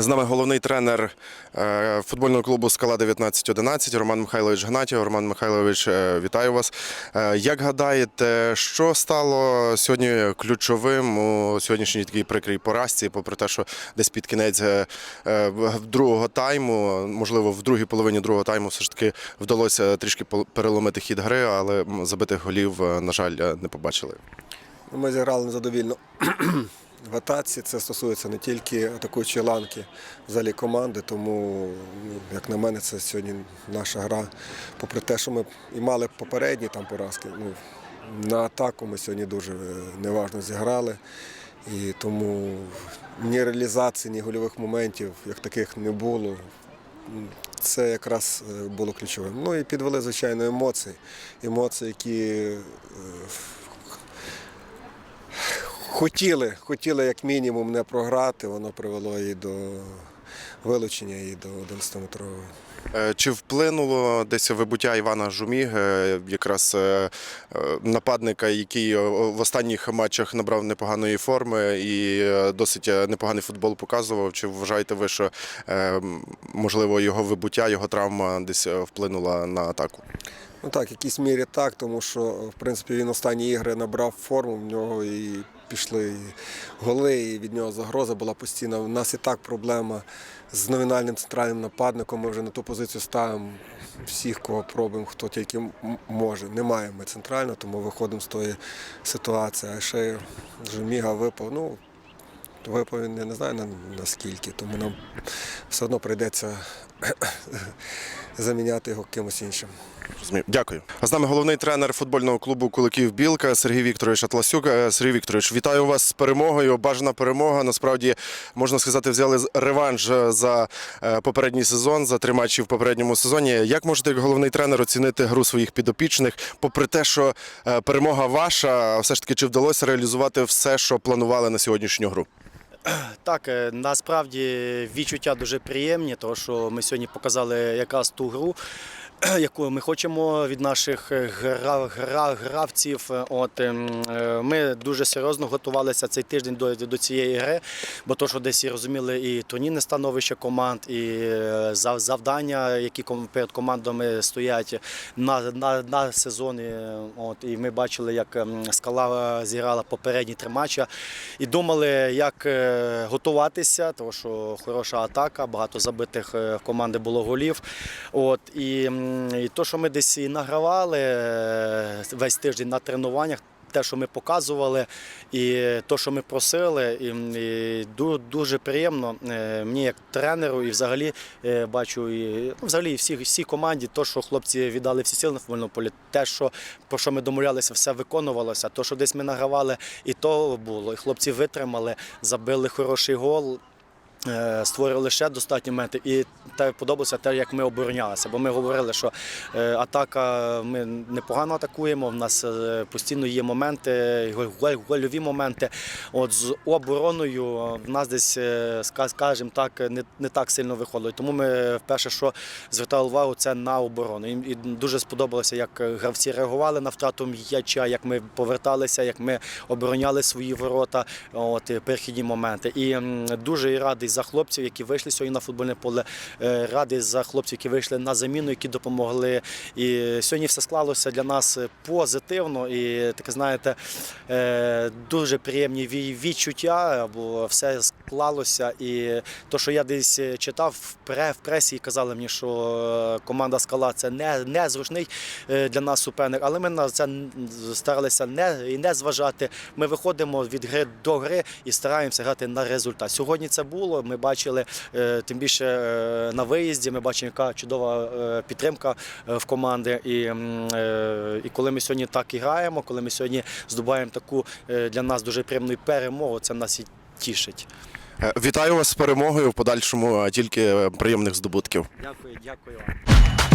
З нами головний тренер е, футбольного клубу Скала 1911 Роман Михайлович Гнатів. Роман Михайлович, е, вітаю вас. Е, Як гадаєте, що стало сьогодні ключовим у сьогоднішній такій прикрій поразці, попри те, що десь під кінець другого тайму, можливо, в другій половині другого тайму все ж таки вдалося трішки переломити хід гри, але забитих голів, на жаль, не побачили. Ну, Ми зіграли незадовільно в атаці. Це стосується не тільки атакуючої ланки взагалі команди, тому, ну, як на мене, це сьогодні наша гра. Попри те, що ми і мали попередні там поразки. Ну, на атаку ми сьогодні дуже е, неважно зіграли. І тому ні реалізації, ні гольових моментів, як таких не було. Це якраз е, було ключовим. Ну і підвели, звичайно, емоції. Емоції, які е, хотіли, хотіли як мінімум не програти, воно привело і до вилучення, і до 11-метрової. Е, Чи вплинуло десь вибуття Івана Жуміг, е, якраз е, нападника, який в останніх матчах набрав непоганої форми і досить непоганий футбол показував? Чи вважаєте ви, що можливо його вибуття, його травма десь вплинула на атаку? Ну так, в якійсь мірі так, тому що в принципі він останні ігри набрав форму, в нього і пішли голи, і від нього загроза була постійна. У нас і так проблема з номінальним центральним нападником. Ми вже на ту позицію ставимо всіх, кого пробуємо, хто тільки може. Немає ми центрально, тому виходимо з тої ситуації. А ще Жеміга випав. Ну, випав він не знаю наскільки, тому нам все одно прийдеться заміняти його кимось іншим. Розумію. Дякую. А з нами головний тренер футбольного клубу Куликів Білка Сергій Вікторович Атласюк. Е, Сергій Вікторович, вітаю вас з перемогою. Бажана перемога. Насправді можна сказати, взяли реванш е, за е, попередній сезон, за три матчі в попередньому сезоні. Як можете як головний тренер оцінити гру своїх підопічних, попри те, що перемога ваша, все ж таки чи вдалося реалізувати все, що планували на сьогоднішню гру? Так, е, насправді відчуття дуже приємні, тому що ми сьогодні показали якраз ту гру, яку ми хочемо від наших е, гра, гра, гравців. От ем, е, ми дуже серйозно готувалися цей тиждень до, до цієї гри, бо то, що десь і розуміли і турнірне становище команд, і е, зав- завдання, які перед командами стоять на, на, на сезон. От і ми бачили, як ем, скала зіграла попередні три матчі і думали, як готуватися, тому що хороша атака, багато забитих в команди було голів. От і, і то, що ми десь і награвали е, весь тиждень на тренуваннях. Те, що ми показували, і те, що ми просили, і, і дуже приємно е, мені як тренеру, і взагалі е, бачу і ну, взагалі всі, всі команді, то, що хлопці віддали всі сили на футбольному полі, те, що про що ми домовлялися, все виконувалося. То, що десь ми награвали, і то було. І хлопці витримали, забили хороший гол. Е, Створили ще достатні моменти, і те подобалося те, як ми оборонялися. Бо ми говорили, що е, атака ми непогано атакуємо. В нас е, постійно є моменти, голь- голь- гольові моменти. От з обороною в нас десь, скажімо так, не, не так сильно виходило. Тому ми вперше, що звертали увагу, це на оборону. І, дуже сподобалося, як гравці реагували на втрату м'яча, як ми поверталися, як ми обороняли свої ворота. От перехідні моменти. І дуже і радий за хлопців, які вийшли сьогодні на футбольне поле. е, Радий за хлопців, які вийшли на заміну, які допомогли. І сьогодні все склалося для нас позитивно. І таке, знаєте, е, дуже приємні ві- відчуття, бо все склалося. І то, що я десь читав в пре- в пресі, казали мені, що е, команда скала це не, не зручний для нас суперник, але ми на це старалися не, і не зважати. Ми виходимо від гри до гри і стараємося грати на результат. Сьогодні це було. Ми бачили е, тим більше е, на виїзді. Ми бачимо, яка чудова е, підтримка в команди. І, і коли ми сьогодні так і граємо, коли ми сьогодні здобуваємо таку для нас дуже приємну перемогу, це нас і тішить. Вітаю вас з перемогою в подальшому тільки приємних здобутків. Дякую, дякую вам.